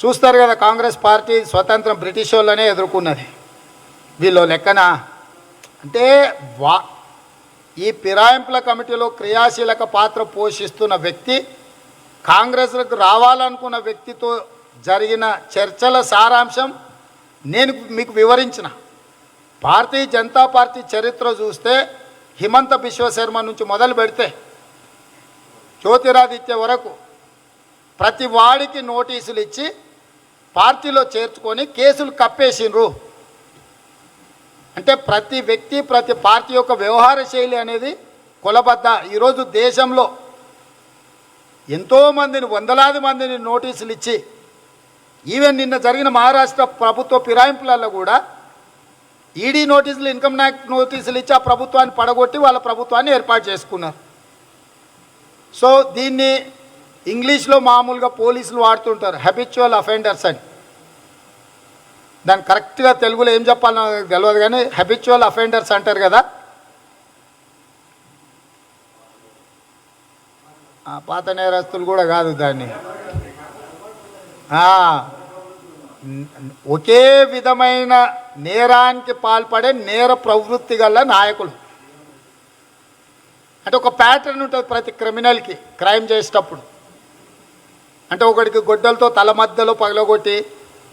చూస్తారు కదా కాంగ్రెస్ పార్టీ స్వతంత్రం బ్రిటిష్ వాళ్ళనే ఎదుర్కొన్నది. వీళ్ళు లెక్కన అంటే వా ఈ ఫిరాయింపుల కమిటీలో క్రియాశీలక పాత్ర పోషిస్తున్న వ్యక్తి కాంగ్రెస్లకు రావాలనుకున్న వ్యక్తితో జరిగిన చర్చల సారాంశం నేను మీకు వివరించిన. భారతీయ జనతా పార్టీ చరిత్ర చూస్తే హిమంత బిశ్వశర్మ నుంచి మొదలు పెడితే జ్యోతిరాదిత్య వరకు ప్రతి వాడికి నోటీసులు ఇచ్చి పార్టీలో చేర్చుకొని కేసులు కప్పేసిండ్రు. అంటే ప్రతి వ్యక్తి ప్రతి పార్టీ యొక్క వ్యవహార శైలి అనేది కులబద్ద ఈరోజు దేశంలో ఎంతోమందిని వందలాది మందిని నోటీసులు ఇచ్చి ఈవెన్ నిన్న జరిగిన మహారాష్ట్ర ప్రభుత్వ ఫిరాయింపులలో కూడా ఈడీ నోటీసులు ఇన్కమ్ ట్యాక్స్ నోటీసులు ఇచ్చి ఆ ప్రభుత్వాన్ని పడగొట్టి వాళ్ళ ప్రభుత్వాన్ని ఏర్పాటు చేసుకున్నారు. సో దీన్ని ఇంగ్లీష్లో మామూలుగా పోలీసులు వాడుతుంటారు. హ్యాబిచువల్ అఫెండర్స్ అని. దాన్ని కరెక్ట్గా తెలుగులో ఏం చెప్పాలో నాకు తెలియదు కానీ హ్యాబిచువల్ అఫెండర్స్ అంటారు కదా. పాత నేరస్తులు కూడా కాదు దాన్ని. ఒకే విధమైన నేరానికి పాల్పడే నేర ప్రవృత్తి గల నాయకులు. అంటే ఒక ప్యాటర్న్ ఉంటుంది ప్రతి క్రిమినల్కి క్రైమ్ చేసేటప్పుడు. అంటే ఒకడికి గొడ్డలతో తల మధ్యలో పగలగొట్టి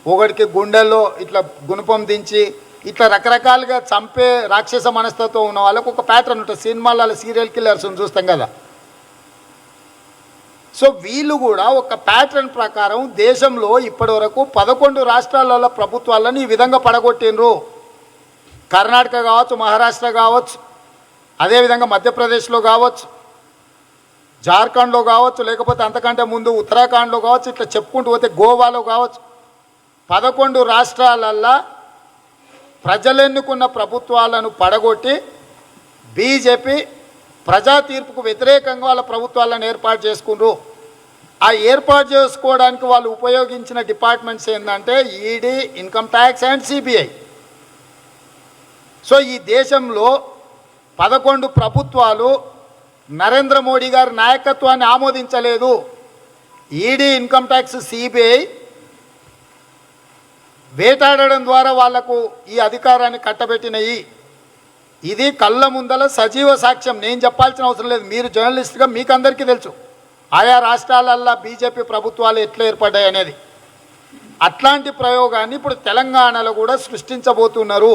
ఒకడికి గుండెల్లో ఇట్లా గుణపం దించి ఇట్లా రకరకాలుగా చంపే రాక్షస మనస్తత్వం ఉన్న వాళ్ళకు ఒక ప్యాటర్న్ ఉంటుంది. సినిమాలలో సీరియల్ కిల్లర్స్ చూస్తాం కదా. సో వీళ్ళు కూడా ఒక ప్యాటర్న్ ప్రకారం దేశంలో ఇప్పటివరకు పదకొండు రాష్ట్రాలలో ప్రభుత్వాలను ఈ విధంగా పడగొట్టిండ్రు. కర్ణాటక కావచ్చు మహారాష్ట్ర కావచ్చు అదేవిధంగా మధ్యప్రదేశ్లో కావచ్చు. జార్ఖండ్లో కావచ్చు లేకపోతే అంతకంటే ముందు ఉత్తరాఖండ్లో కావచ్చు ఇట్లా చెప్పుకుంటూ పోతే గోవాలో కావచ్చు. పదకొండు రాష్ట్రాలల్లో ప్రజలెన్నుకున్న ప్రభుత్వాలను పడగొట్టి బీజేపీ ప్రజా తీర్పుకు వ్యతిరేకంగా వాళ్ళ ప్రభుత్వాలను ఏర్పాటు చేసుకున్నారు ఆ ఏర్పాటు చేసుకోవడానికి వాళ్ళు ఉపయోగించిన డిపార్ట్మెంట్స్ ఏంటంటే ED income tax and CBI. So ఈ దేశంలో పదకొండు ప్రభుత్వాలు నరేంద్ర మోడీ గారి నాయకత్వాన్ని ఆమోదించలేదు. ఈడీ ఇన్కమ్ ట్యాక్స్ సిబిఐ వేటాడడం ద్వారా వాళ్ళకు ఈ అధికారాన్ని కట్టబెట్టినయి. ఇది కళ్ళ ముందల సజీవ సాక్ష్యం. నేను చెప్పాల్సిన అవసరం లేదు. మీరు జర్నలిస్ట్గా మీకు అందరికీ తెలుసు. ఆయా రాష్ట్రాలల్లో బీజేపీ ప్రభుత్వాలు ఎట్లా ఏర్పడ్డాయి అనేది అట్లాంటి ప్రయోగాన్ని ఇప్పుడు తెలంగాణలో కూడా సృష్టించబోతున్నారు.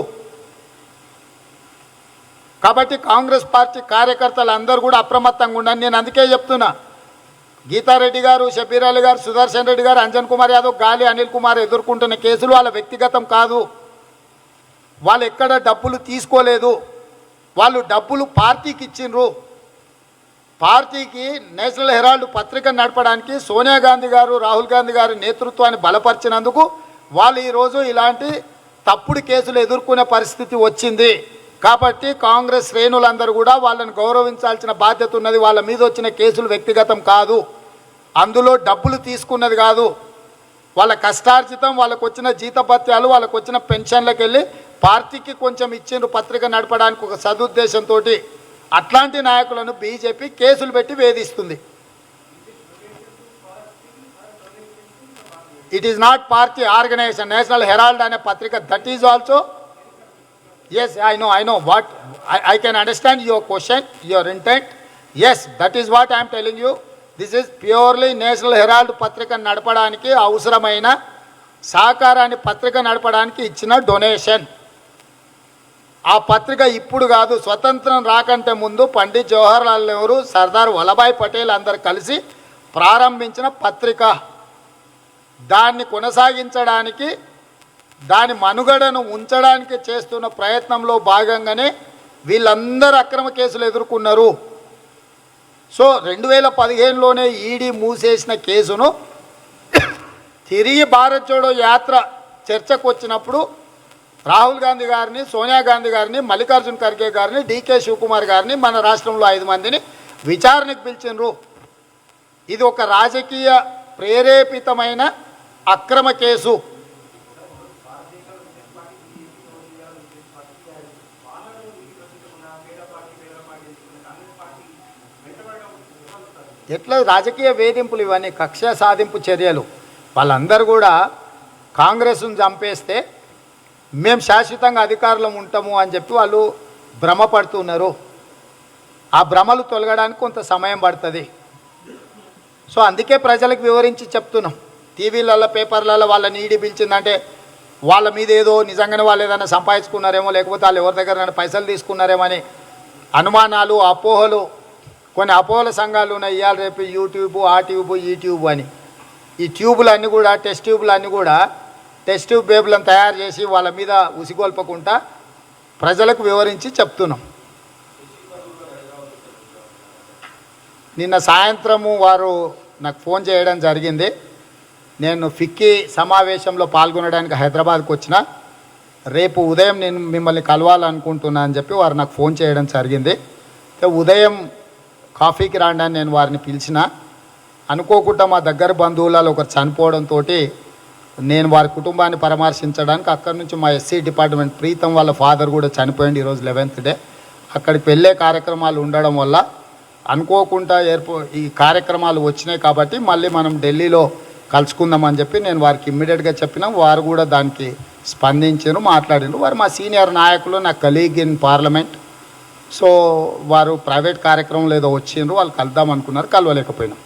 కాబట్టి కాంగ్రెస్ పార్టీ కార్యకర్తలు అందరూ కూడా అప్రమత్తంగా ఉండని నేను అందుకే చెప్తున్నా. గీతారెడ్డి గారు షబీరాలి గారు సుదర్శన్ రెడ్డి గారు అంజన్ కుమార్ యాదవ్ గాలి అనిల్ కుమార్ ఎదుర్కొంటున్న కేసులు వాళ్ళ వ్యక్తిగతం కాదు. వాళ్ళు ఎక్కడ డబ్బులు తీసుకోలేదు. వాళ్ళు డబ్బులు పార్టీకి ఇచ్చిండ్రు. పార్టీకి నేషనల్ హెరాల్డ్ పత్రిక నడపడానికి సోనియా గాంధీ గారు రాహుల్ గాంధీ గారి నేతృత్వాన్ని బలపరిచినందుకు వాళ్ళు ఈరోజు ఇలాంటి తప్పుడు కేసులు ఎదుర్కొనే పరిస్థితి వచ్చింది. కాబట్టి కాంగ్రెస్ శ్రేణులందరూ కూడా వాళ్ళని గౌరవించాల్సిన బాధ్యత ఉన్నది. వాళ్ళ మీద వచ్చిన కేసులు వ్యక్తిగతం కాదు. అందులో డబ్బులు తీసుకున్నది కాదు. వాళ్ళ కష్టార్జితం వాళ్ళకు వచ్చిన జీతభత్యాలు వాళ్ళకు వచ్చిన పెన్షన్లకు వెళ్ళి పార్టీకి కొంచెం ఇచ్చిండ్రు పత్రిక నడపడానికి ఒక సదుద్దేశంతో అట్లాంటి నాయకులను బీజేపీ కేసులు పెట్టి వేధిస్తుంది. It is not party organisation National Herald అనే పత్రిక that is also yes I know I know what I can understand your question your intent yes that is what I'm telling you this is purely National Herald పత్రిక నడపడానికి అవసరమైన సహకారాన్ని పత్రిక నడపడానికి ఇచ్చిన donation ఆ పత్రిక ఇప్పుడు కాదు స్వతంత్రం రాకంటే ముందు పండిత్ జవహర్లాల్ నెహ్రూ సర్దార్ వల్లభాయ్ పటేల్ అందరు కలిసి ప్రారంభించిన పత్రిక. దాన్ని కొనసాగించడానికి దాని మనుగడను ఉంచడానికి చేస్తున్న ప్రయత్నంలో భాగంగానే వీళ్ళందరూ అక్రమ కేసులు ఎదుర్కొన్నారు. సో రెండు వేల పదిహేనులోనే ఈడీ మూసేసిన కేసును తిరిగి భారత్ జోడో యాత్ర చర్చకు వచ్చినప్పుడు రాహుల్ గాంధీ గారిని సోనియా గాంధీ గారిని మల్లికార్జున్ ఖర్గే గారిని డీకే శివకుమార్ గారిని మన రాష్ట్రంలో ఐదు మందిని విచారణకు పిలిచినరు ఇది ఒక రాజకీయ ప్రేరేపితమైన అక్రమ కేసు. ఎట్లా రాజకీయ వేధింపులు ఇవన్నీ కక్ష సాధింపు చర్యలు? వాళ్ళందరూ కూడా కాంగ్రెస్ను చంపేస్తే మేము శాశ్వతంగా అధికారంలో ఉంటాము అని చెప్పి వాళ్ళు భ్రమపడుతున్నారు. ఆ భ్రమలు తొలగడానికి కొంత సమయం పడుతుంది. సో అందుకే ప్రజలకు వివరించి చెప్తున్నాం. టీవీలలో పేపర్లలో వాళ్ళని నీడి పిలిచిందంటే వాళ్ళ మీద ఏదో నిజంగానే వాళ్ళు ఏదైనా సంపాదించుకున్నారేమో లేకపోతే వాళ్ళు ఎవరి దగ్గర పైసలు తీసుకున్నారేమో అని అనుమానాలు అపోహలు కొన్ని అపోహల సంఘాలు ఉన్నాయి. ఇవాళ రేపు యూట్యూబ్ ఆ ట్యూబ్ ఈ ట్యూబ్ అని. ఈ ట్యూబులు అన్నీ కూడా టెస్ట్ ట్యూబులు అన్నీ కూడా టెస్ట్ ట్యూబ్ బేబులను తయారు చేసి వాళ్ళ మీద ఉసిగొల్పకుండా ప్రజలకు వివరించి చెప్తున్నాం. నిన్న సాయంత్రము వారు నాకు ఫోన్ చేయడం జరిగింది. నేను ఫిక్కీ సమావేశంలో పాల్గొనడానికి హైదరాబాద్కు వచ్చిన. రేపు ఉదయం నేను మిమ్మల్ని కలవాలనుకుంటున్నా అని చెప్పి వారు నాకు ఫోన్ చేయడం జరిగింది. ఉదయం కాఫీకి రాండి అని నేను వారిని పిలిచిన అనుకోకుండా మా దగ్గర బంధువులలో ఒకరు చనిపోవడంతో నేను వారి కుటుంబాన్ని పరామర్శించడానికి అక్కడి నుంచి మా ఎస్సీ డిపార్ట్మెంట్ ప్రీతం వాళ్ళ ఫాదర్ కూడా చనిపోయింది ఈరోజు లెవెన్త్ డే. అక్కడికి వెళ్ళే కార్యక్రమాలు ఉండడం వల్ల అనుకోకుండా ఏర్పో ఈ కార్యక్రమాలు వచ్చినాయి కాబట్టి మళ్ళీ మనం ఢిల్లీలో కలుసుకుందామని చెప్పి నేను వారికి ఇమ్మీడియట్గా చెప్పిన వారు కూడా దానికి స్పందించారు మాట్లాడారు వారు మా సీనియర్ నాయకులు నా కలీగ్ ఇన్ పార్లమెంట్ సో వారు ప్రైవేట్ కార్యక్రమం ఏదో వచ్చిండ్రు వాళ్ళు కలుద్దాం అనుకున్నారు కలవలేకపోయినాం.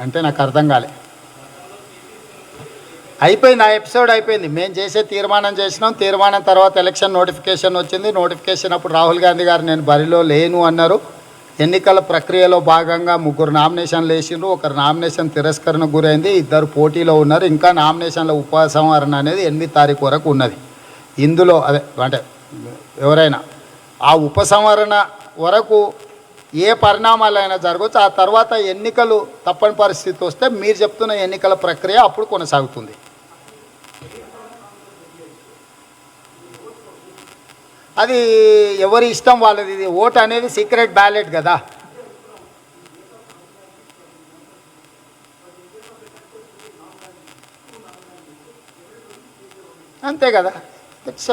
అంటే నాకు అర్థం కాలే. అయిపోయింది ఆ ఎపిసోడ్ అయిపోయింది. మేము చేసే తీర్మానం చేసినాం. తీర్మానం తర్వాత ఎలక్షన్ నోటిఫికేషన్ వచ్చింది. నోటిఫికేషన్ అప్పుడు రాహుల్ గాంధీ గారు నేను బరిలో లేను అన్నారు. ఎన్నికల ప్రక్రియలో భాగంగా ముగ్గురు నామినేషన్లు వేసిండ్రు. ఒకరు నామినేషన్ తిరస్కరణకు గురైంది. ఇద్దరు పోటీలో ఉన్నారు. ఇంకా నామినేషన్ల ఉపసంహరణ అనేది ఎనిమిది తారీఖు వరకు ఉన్నది. ఇందులో అదే అంటే ఎవరైనా ఆ ఉపసంహరణ వరకు ఏ పరిణామాలైనా జరగవచ్చు. ఆ తర్వాత ఎన్నికలు తప్పని పరిస్థితి వస్తే మీరు చెప్తున్న ఎన్నికల ప్రక్రియ అప్పుడు కొనసాగుతుంది. అది ఎవరి ఇష్టం వాళ్ళది? ఇది ఓట్ అనేది సీక్రెట్ బ్యాలెట్ కదా. అంతే కదా. It's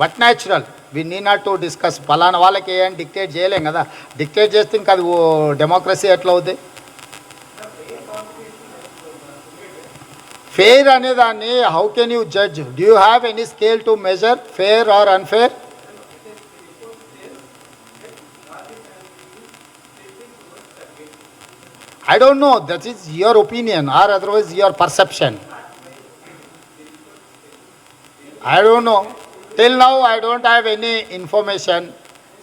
but natural we need not to discuss ఫలానా వాళ్ళకి ఏం డిక్టేట్ చేయలేం కదా. డిక్టేట్ చేస్తే ఇంకా అది ఓ డెమోక్రసీ ఎట్లా అవుతుంది ఫెయిర్ అనేదాన్ని how can you judge do you have any scale to measure fair or unfair I don't know, that is your opinion or otherwise your perception. I don't know. Till now, I don't have any information.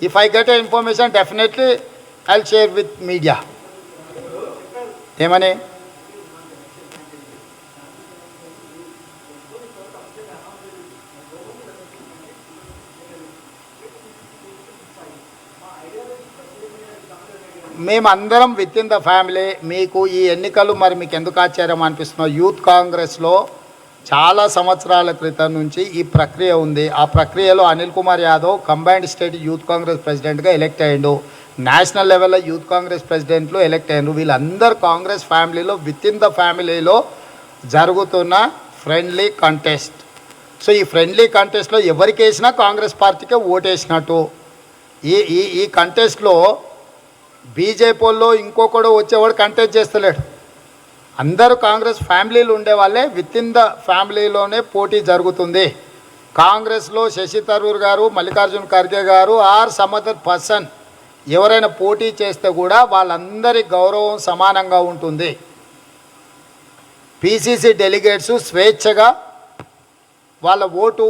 If I get a information, definitely I'll share with media. ఏమని మేమందరం with in the family మీకు ఈ ఎన్నికలు మరి మీకు ఎందుకు ఆశ్చర్యం అనిపిస్తున్నావు youth కాంగ్రెస్లో చాలా సంవత్సరాల క్రితం నుంచి ఈ ప్రక్రియ ఉంది. ఆ ప్రక్రియలో Anil Kumar Yadav combined state youth Congress ప్రెసిడెంట్గా ఎలెక్ట్ అయ్యిండు. నేషనల్ లెవెల్లో యూత్ కాంగ్రెస్ ప్రెసిడెంట్లు ఎలెక్ట్ అయ్యారు వీళ్ళందరూ కాంగ్రెస్ ఫ్యామిలీలో విత్ ఇన్ ద ఫ్యామిలీలో జరుగుతున్న ఫ్రెండ్లీ కంటెస్ట్ సో ఈ ఫ్రెండ్లీ కంటెస్ట్లో ఎవరికి వేసినా కాంగ్రెస్ పార్టీకే ఓటేసినట్టు. ఈ ఈ ఈ కంటెస్ట్లో బీజేపీలో ఇంకొకడు వచ్చేవాడు కంటెస్ట్ చేస్తలేడు. అందరూ కాంగ్రెస్ ఫ్యామిలీలు ఉండేవాళ్ళే విత్ ఇన్ ద ఫ్యామిలీలోనే పోటీ జరుగుతుంది. కాంగ్రెస్లో శశి తరూర్ గారు మల్లికార్జున్ ఖర్గే గారు ఆర్ సమదర్ పర్సన్ ఎవరైనా పోటీ చేస్తే కూడా వాళ్ళందరి గౌరవం సమానంగా ఉంటుంది. పీసీసీ డెలిగేట్స్ స్వేచ్ఛగా వాళ్ళ ఓటు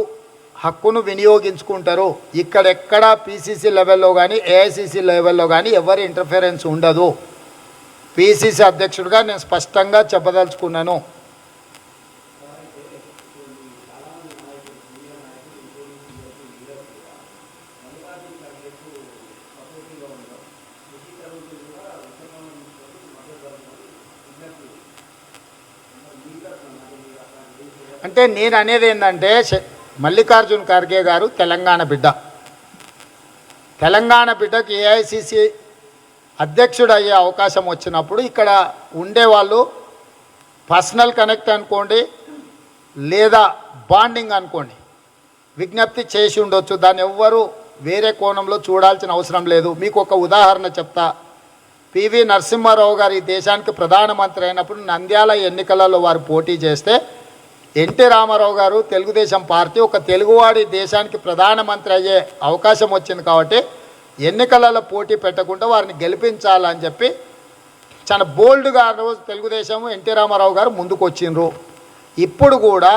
హక్కును వినియోగించుకుంటారు. ఇక్కడెక్కడ పీసీసీ లెవెల్లో కానీ ఏఐసీసీ లెవెల్లో కానీ ఎవరి ఇంటర్ఫిరెన్స్ ఉండదు. పీసీసీ అధ్యక్షుడిగా నేను స్పష్టంగా చెప్పదలుచుకున్నాను. అంటే నేను అనేది ఏంటంటే మల్లికార్జున్ ఖర్గే గారు తెలంగాణ బిడ్డ. తెలంగాణ బిడ్డకి ఏఐసిసి అధ్యక్షుడు అయ్యే అవకాశం వచ్చినప్పుడు ఇక్కడ ఉండేవాళ్ళు పర్సనల్ కనెక్ట్ అనుకోండి లేదా బాండింగ్ అనుకోండి విజ్ఞప్తి చేసి ఉండొచ్చు. దాన్ని ఎవ్వరూ వేరే కోణంలో చూడాల్సిన అవసరం లేదు. మీకు ఒక ఉదాహరణ చెప్తా. పివి నరసింహారావు గారు ఈ దేశానికి ప్రధానమంత్రి అయినప్పుడు నంద్యాల ఎన్నికలలో వారు పోటీ చేస్తే ఎన్టీ రామారావు గారు తెలుగుదేశం పార్టీ ఒక తెలుగువాడి దేశానికి ప్రధానమంత్రి అయ్యే అవకాశం వచ్చింది కాబట్టి ఎన్నికలలో పోటీ పెట్టకుండా వారిని గెలిపించాలని చెప్పి చాలా బోల్డ్గా ఆ రోజు తెలుగుదేశం ఎన్టీ రామారావు గారు ముందుకు వచ్చిండ్రు. ఇప్పుడు కూడా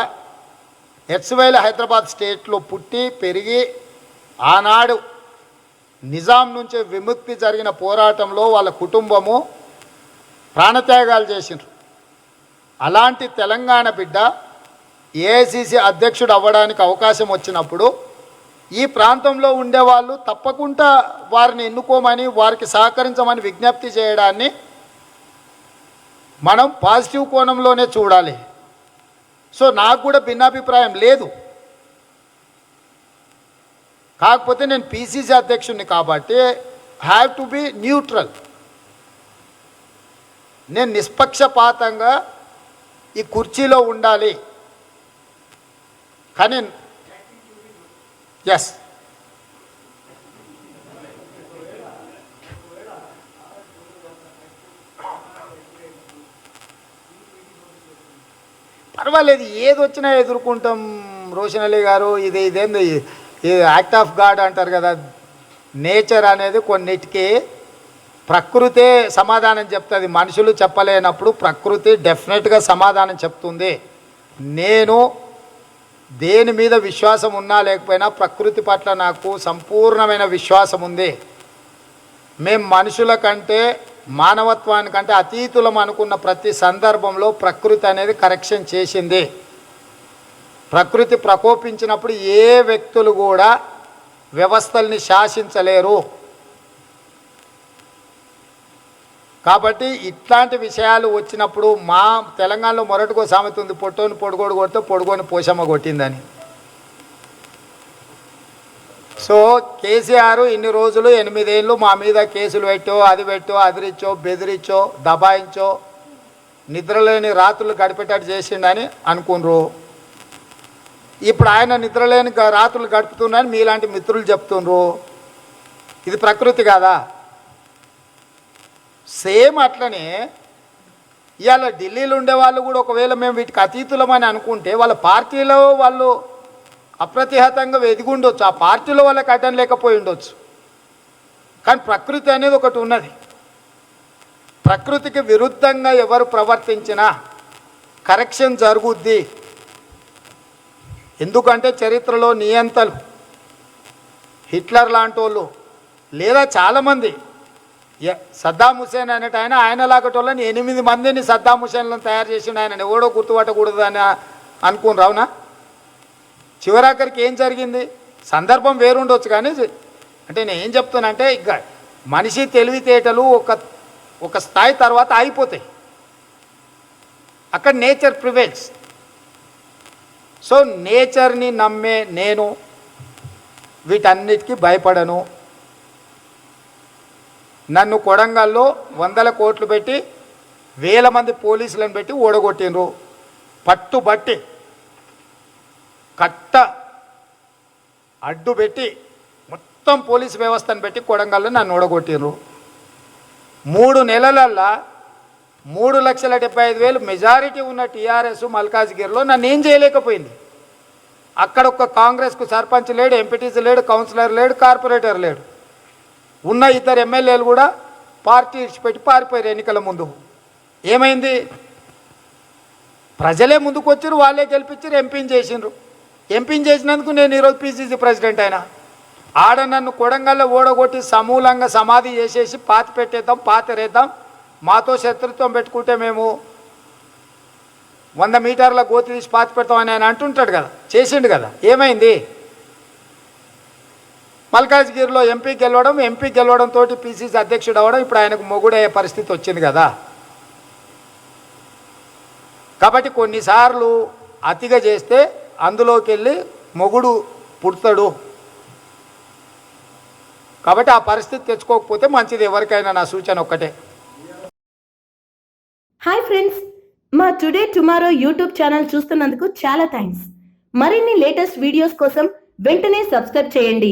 ఎట్స్వేల్ హైదరాబాద్ స్టేట్లో పుట్టి పెరిగి ఆనాడు నిజాం నుంచి విముక్తి జరిగిన పోరాటంలో వాళ్ళ కుటుంబము ప్రాణత్యాగాలు చేసిండ్రు. అలాంటి తెలంగాణ బిడ్డ ఏఐసిసి అధ్యక్షుడు అవ్వడానికి అవకాశం వచ్చినప్పుడు ఈ ప్రాంతంలో ఉండేవాళ్ళు తప్పకుండా వారిని ఎన్నుకోమని వారికి సహకరించమని విజ్ఞప్తి చేయడాన్ని మనం పాజిటివ్ కోణంలోనే చూడాలి. సో నాకు కూడా భిన్నాభిప్రాయం లేదు. కాకపోతే నేను పీసీసీ అధ్యక్షుడిని కాబట్టి హ్యావ్ టు బి న్యూట్రల్ నేను నిష్పక్షపాతంగా ఈ కుర్చీలో ఉండాలి. కానీ ఎస్ పర్వాలేదు ఏది వచ్చినా ఎదుర్కొంటాం. రోషన్ అలీ గారు ఇది ఇదేంది ఇది యాక్ట్ ఆఫ్ గాడ్ అంటారు కదా. నేచర్ అనేది కొన్నిటికి ప్రకృతే సమాధానం చెప్తుంది. మనుషులు చెప్పలేనప్పుడు ప్రకృతి డెఫినెట్గా సమాధానం చెప్తుంది. నేను దేని మీద విశ్వాసం ఉన్నా లేకపోయినా ప్రకృతి పట్ల నాకు సంపూర్ణమైన విశ్వాసం ఉంది. మేము మనుషుల కంటే మానవత్వానికంటే అతీతులం అనుకున్న ప్రతి సందర్భంలో ప్రకృతి అనేది కరెక్షన్ చేసింది. ప్రకృతి ప్రకోపించినప్పుడు ఏ వ్యక్తులు కూడా వ్యవస్థల్ని శాసించలేరు. కాబట్టి ఇట్లాంటి విషయాలు వచ్చినప్పుడు మా తెలంగాణలో మొరటికో సామెత ఉంది పొట్టోని పొడుగోడు కొడితే పొడుగోని పోషమ్మ కొట్టిందని. సో కేసీఆర్ ఇన్ని రోజులు ఎనిమిదేళ్ళు మా మీద కేసులు పెట్టో అది పెట్టో అదిరిచ్చో బెదిరించో దబాయించో నిద్రలేని రాత్రులు గడిపేటట్టు చేసిండని అనుకున్నారు ఇప్పుడు ఆయన నిద్రలేని రాత్రులు గడుపుతున్నారని మీలాంటి మిత్రులు చెప్తుండ్రు. ఇది ప్రకృతి కదా. సేమ్ అట్లనే ఇవాళ ఢిల్లీలో ఉండే వాళ్ళు కూడా ఒకవేళ మేము వీటికి అతీతులమని అనుకుంటే వాళ్ళ పార్టీలో వాళ్ళు అప్రతిహతంగా ఎదిగుండొచ్చు ఆ పార్టీలో వాళ్ళకి అడ్డం లేకపోయి ఉండొచ్చు. కానీ ప్రకృతి అనేది ఒకటి ఉన్నది. ప్రకృతికి విరుద్ధంగా ఎవరు ప్రవర్తించినా కరెక్షన్ జరుగుద్ది. ఎందుకంటే చరిత్రలో నియంతలు. హిట్లర్ లాంటి వాళ్ళు లేదా చాలామంది సద్దాం హుసేన్ అనేట ఆయన ఆయన లాగటోళ్ళని ఎనిమిది మందిని సద్దాం హుసేన్లను తయారు చేసిండు ఆయన. ఎవడో గుర్తుపట్టకూడదు అని అనుకుని రావునా? చివరాఖరికి ఏం జరిగింది? సందర్భం వేరుండొచ్చు కానీ అంటే నేను ఏం చెప్తానంటే ఇక మనిషి తెలివితేటలు ఒక ఒక స్థాయి తర్వాత ఆగిపోతాయి అక్కడ నేచర్ ప్రివెల్స్. సో నేచర్ని నమ్మే నేను వీటన్నిటికీ భయపడను. నన్ను కొడంగల్లో వందల కోట్లు పెట్టి వేల మంది పోలీసులను పెట్టి ఓడగొట్టిండ్రు. పట్టుబట్టి కట్ట అడ్డు పెట్టి మొత్తం పోలీస్ వ్యవస్థను పెట్టి కొడంగల్లో నన్ను ఓడగొట్టిండ్రు. మూడు నెలలల్లా మూడు లక్షల డెబ్బై ఐదు వేలు మెజారిటీ ఉన్న టీఆర్ఎస్ మల్కాజ్గిరిలో నన్ను ఏం చేయలేకపోయింది. అక్కడ ఒక్క కాంగ్రెస్కు సర్పంచ్ లేడు ఎంపీటీసీ లేడు కౌన్సిలర్ లేడు కార్పొరేటర్ లేడు. ఉన్న ఇద్దరు ఎమ్మెల్యేలు కూడా పార్టీ ఇచ్చిపెట్టి పారిపోయారు ఎన్నికల ముందు. ఏమైంది? ప్రజలే ముందుకు వచ్చారు వాళ్ళే గెలిపించారు ఎంపీని చేసిండ్రు. ఎంపీని చేసినందుకు నేను ఈరోజు పీసీసీ ప్రెసిడెంట్ అయినా. ఆడ నన్ను కొడంగల్లో ఓడగొట్టి సమూలంగా సమాధి చేసేసి పాత పెట్టేద్దాం పాతరేద్దాం మాతో శత్రుత్వం పెట్టుకుంటే మేము వంద మీటర్ల గోతి తీసి పాతి పెడతామని ఆయన అంటుంటాడు కదా చేసిండు కదా. ఏమైంది? మల్కాజ్గిరిలో ఎంపీ గెలవడం ఎంపీ గెలవడం తోటి పిసిసి అధ్యక్షుడు అవ్వడం ఇప్పుడు ఆయనకు మొగుడయ్యే పరిస్థితి వచ్చింది కదా. కాబట్టి కొన్నిసార్లు అతిగా చేస్తే అందులోకి వెళ్ళి మొగుడు పుడతాడు. కాబట్టి ఆ పరిస్థితి తెచ్చుకోకపోతే మంచిది ఎవరికైనా నా సూచన ఒక్కటే. హాయ్ ఫ్రెండ్స్ మా టుడే టుమారో యూట్యూబ్ ఛానల్ చూస్తున్నందుకు చాలా థ్యాంక్స్ మరిన్ని లేటెస్ట్ వీడియోస్ కోసం వెంటనే సబ్స్క్రైబ్ చేయండి.